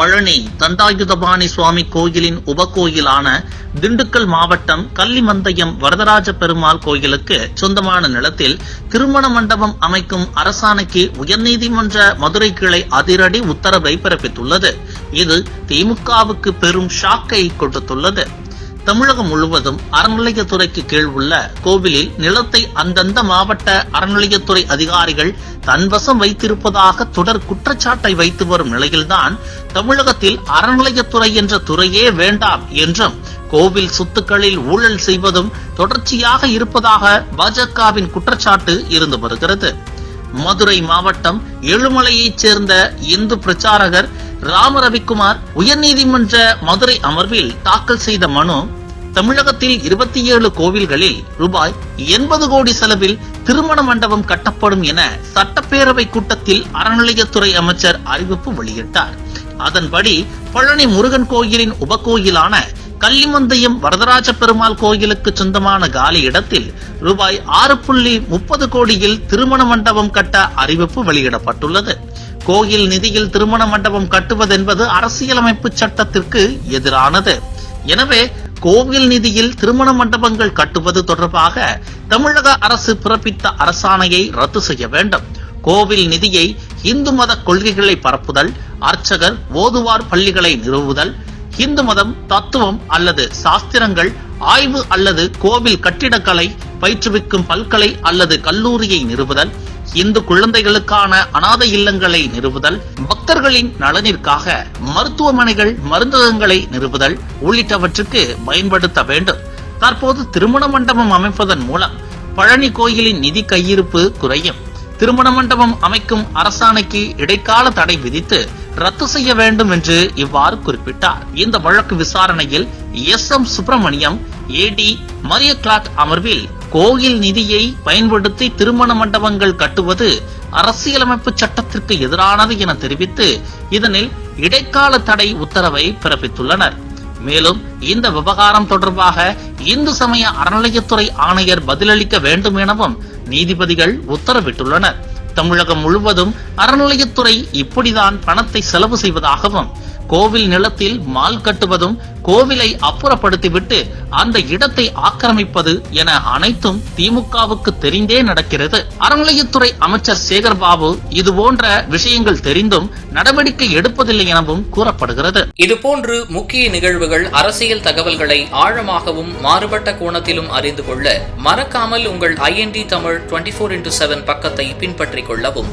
பழனி தண்டாயுதபாணி சுவாமி கோயிலின் உபகோயிலான திண்டுக்கல் மாவட்டம் கள்ளிமந்தயம் வரதராஜ பெருமாள் கோயிலுக்கு சொந்தமான நிலத்தில் திருமண மண்டபம் அமைக்கும் அரசாணைக்கு உயர்நீதிமன்ற மதுரை கிளை அதிரடி உத்தரவை பிறப்பித்துள்ளது. இது திமுகவுக்கு பெரும் ஷாக்கை கொடுத்துள்ளது. தமிழகம் முழுவதும் அறநிலையத்துறைக்கு கீழ் உள்ள கோவிலில் நிலத்தை அந்தந்த மாவட்ட அறநிலையத்துறை அதிகாரிகள் தன்வசம் வைத்திருப்பதாக தொடர் குற்றச்சாட்டை வைத்து வரும் நிலையில்தான் தமிழகத்தில் அறநிலையத்துறை என்ற துறையே வேண்டாம் என்றும் கோவில் சொத்துக்களில் ஊழல் செய்வதும் தொடர்ச்சியாக இருப்பதாக பாஜகவின் குற்றச்சாட்டு இருந்து வருகிறது. மதுரை மாவட்டம் எழுமலையைச் சேர்ந்த இந்து பிரச்சாரகர் ராம ரவிக்குமார் உயர்நீதிமன்ற மதுரை அமர்வில் தாக்கல் செய்த மனு தமிழகத்தில் இருபத்தி ஏழு கோவில்களில் ரூபாய் எண்பது கோடி செலவில் திருமண மண்டபம் கட்டப்படும் என சட்டப்பேரவை கூட்டத்தில் அறநிலையத்துறை அமைச்சர் அறிவிப்பு வெளியிட்டார். அதன்படி பழனி முருகன் கோயிலின் உபகோயிலான கல்லிமந்தையும் வரதராஜ பெருமாள் கோயிலுக்கு சொந்தமான காலி இடத்தில் ரூபாய் ஆறு புள்ளி முப்பது கோடியில் திருமண மண்டபம் கட்ட அறிவிப்பு வெளியிடப்பட்டுள்ளது. கோயில் நிதியில் திருமண மண்டபம் கட்டுவதென்பது அரசியலமைப்பு சட்டத்திற்கு எதிரானது. எனவே கோவில் நிதியில் திருமண மண்டபங்கள் கட்டுவது தொடர்பாக தமிழக அரசு பிறப்பித்த அரசாணையை ரத்து செய்ய வேண்டும். கோவில் நிதியை இந்து மத கொள்கைகளை பரப்புதல் அர்ச்சகர் ஓதுவார் பள்ளிகளை நிறுவுதல் இந்து மதம் தத்துவம் அல்லது சாஸ்திரங்கள் ஆய்வு அல்லது கோவில் கட்டிடக்கலை பயிற்றுவிக்கும் பல்கலை அல்லது கல்லூரியை நிறுவுதல் இந்து குழந்தைகளுக்கான அனாதை இல்லங்களை நிறுவுதல் பக்தர்களின் நலனிற்காக மருத்துவமனைகள் மருந்தகங்களை நிறுவுதல் உள்ளிட்டவற்றுக்கு பயன்படுத்த வேண்டும். தற்போது திருமண மண்டபம் அமைப்பதன் மூலம் பழனி கோயிலின் நிதி கையிருப்பு குறையும். திருமண மண்டபம் அமைக்கும் அரசாணைக்கு இடைக்கால தடை விதித்து ரத்து செய்ய வேண்டும் என்று இவ்வாறு குறிப்பிட்டார். இந்த வழக்கு விசாரணையில் S M Subramaniam A D Maria Clete அமர்வில் கோயில் நிதியை பயன்படுத்தி திருமண மண்டபங்கள் கட்டுவது அரசியலமைப்பு சட்டத்திற்கு எதிரானது என தெரிவித்து இதனில் இடைக்கால தடை உத்தரவை பிறப்பித்துள்ளனர். மேலும் இந்த விவகாரம் தொடர்பாக இந்து சமய அறநிலையத்துறை ஆணையர் பதிலளிக்க வேண்டும் எனவும் நீதிபதிகள் உத்தரவிட்டுள்ளனர். தமிழகம் முழுவதும் அறநிலையத்துறை இப்படிதான் பணத்தை செலவு செய்வதாகவும் கோவில் நிலத்தில் மால் கட்டுவதும் கோவிலை அப்புறப்படுத்திவிட்டு அந்த இடத்தை ஆக்கிரமிப்பது என அனைத்தும் திமுகவுக்கு தெரிந்தே நடக்கிறது. அறநிலையத்துறை அமைச்சர் சேகர் பாபு இது போன்ற விஷயங்கள் தெரிந்தும் நடவடிக்கை எடுப்பதில்லை எனவும் கூறப்படுகிறது. இதுபோன்று முக்கிய நிகழ்வுகள் அரசியல் தகவல்களை ஆழமாகவும் மாறுபட்ட கோணத்திலும் அறிந்து கொள்ள மறக்காமல் உங்கள் IND Tamil twenty four into seven பக்கத்தை பின்பற்றிக் கொள்ளவும்.